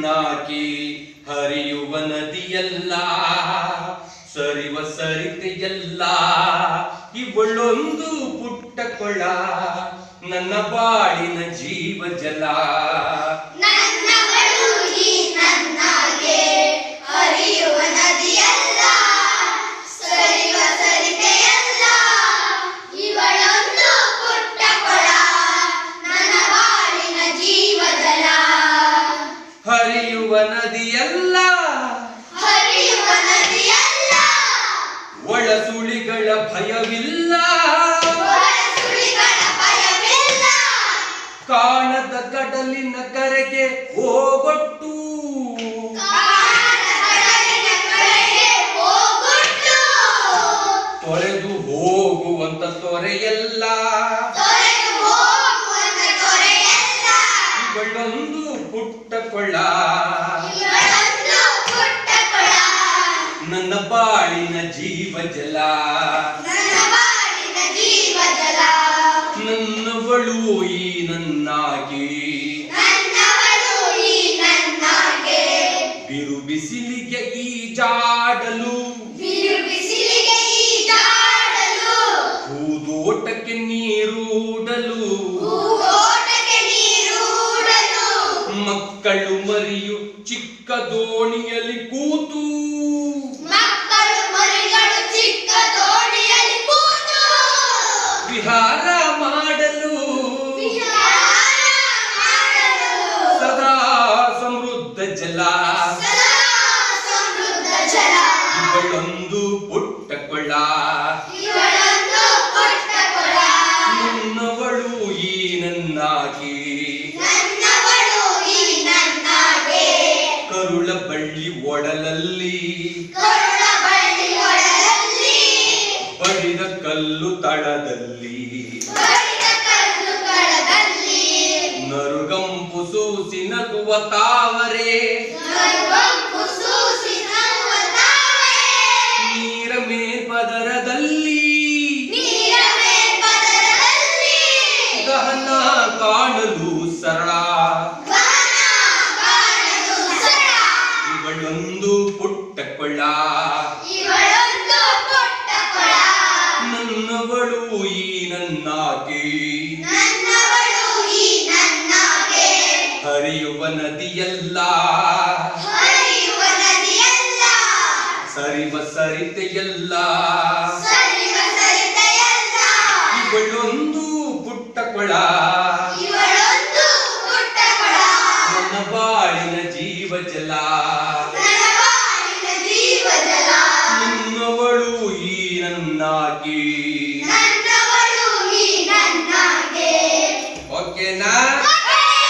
ನನ್ನಾಕಿ ಹರಿಯುವ ನದಿಯಲ್ಲ ಸರಿವ ಸರಿತೆಯಲ್ಲ. ಇವಳೊಂದು ಪುಟ್ಟ ಕೊಳ ನನ್ನ ಬಾಳಿನ ಜೀವ ಜಲ. ಹರಿಯುವ ನದಿಯಲ್ಲ. ಹರಿಯುವ ನದಿಯಲ್ಲ. ಒಳಸುಳಿಗಳ ಭಯವಿಲ್ಲ. ಕಾಣದ ಕಡಲಿನ ಕರೆಗೆ ಹೋಗುಟ್ಟು. ತೊರೆದು ಹೋಗುವಂತ ತೊರೆಯಲ್ಲ ತೊರೆದು ಹೋಗುವಂತ ತೊರೆಯಲ್ಲ ಇವಳೊಂದು ಪುಟ್ಟ ಕೊಳ್ಳ ಇವಳೊಂದು ಪುಟ್ಟ ಕೊಳ ನನ್ನ ಬಾಳಿನ ಜೀವ ಜಲ. ನನ್ನವಳು ಈ ನನ್ನಾಗಿ. ಬಿರು ಬಿಸಿಲಿಗೆ ಈ ಜಾಡಲು. ನೀ ಹೂದೋಟಕ್ಕೆ ನೀರೂಡಲು ಮರಿಯು ಚಿಕ್ಕ ದೋಣಿಯಲ್ಲಿ ಕೂತು. ಚಿಕ್ಕ ದೋಣಿಯಲ್ಲಿ ಕೂತು. ವಿಹಾರ ಮಾಡಲು. ಸದಾ ಸಮೃದ್ಧ ಜಲ. ಸಮೃದ್ಧ ಜಲ. ಒಡಲಲ್ಲಿ. ಬಡಿದ ಕಲ್ಲು ತಡದಲ್ಲಿ ನರುಗಂಪು ಸೂಸಿ ನಗುವ ತಾವರೆ. ಇವಳೊಂದು ಪುಟ್ಟ ಕೊಳ್ಳ ಕೊಳ ನನ್ನವಳು ಈ ನನ್ನಾಗಿ. ಹರಿಯುವ ನದಿಯಲ್ಲ. ಸರಿವ ಸರಿತೆಯಲ್ಲ. ಇವಳೊಂದು ಪುಟ್ಟ ಕೊಳ ನಿನ್ನವಳು ಈ ನನ್ನಾಗಿ. ಓಕೆನಾ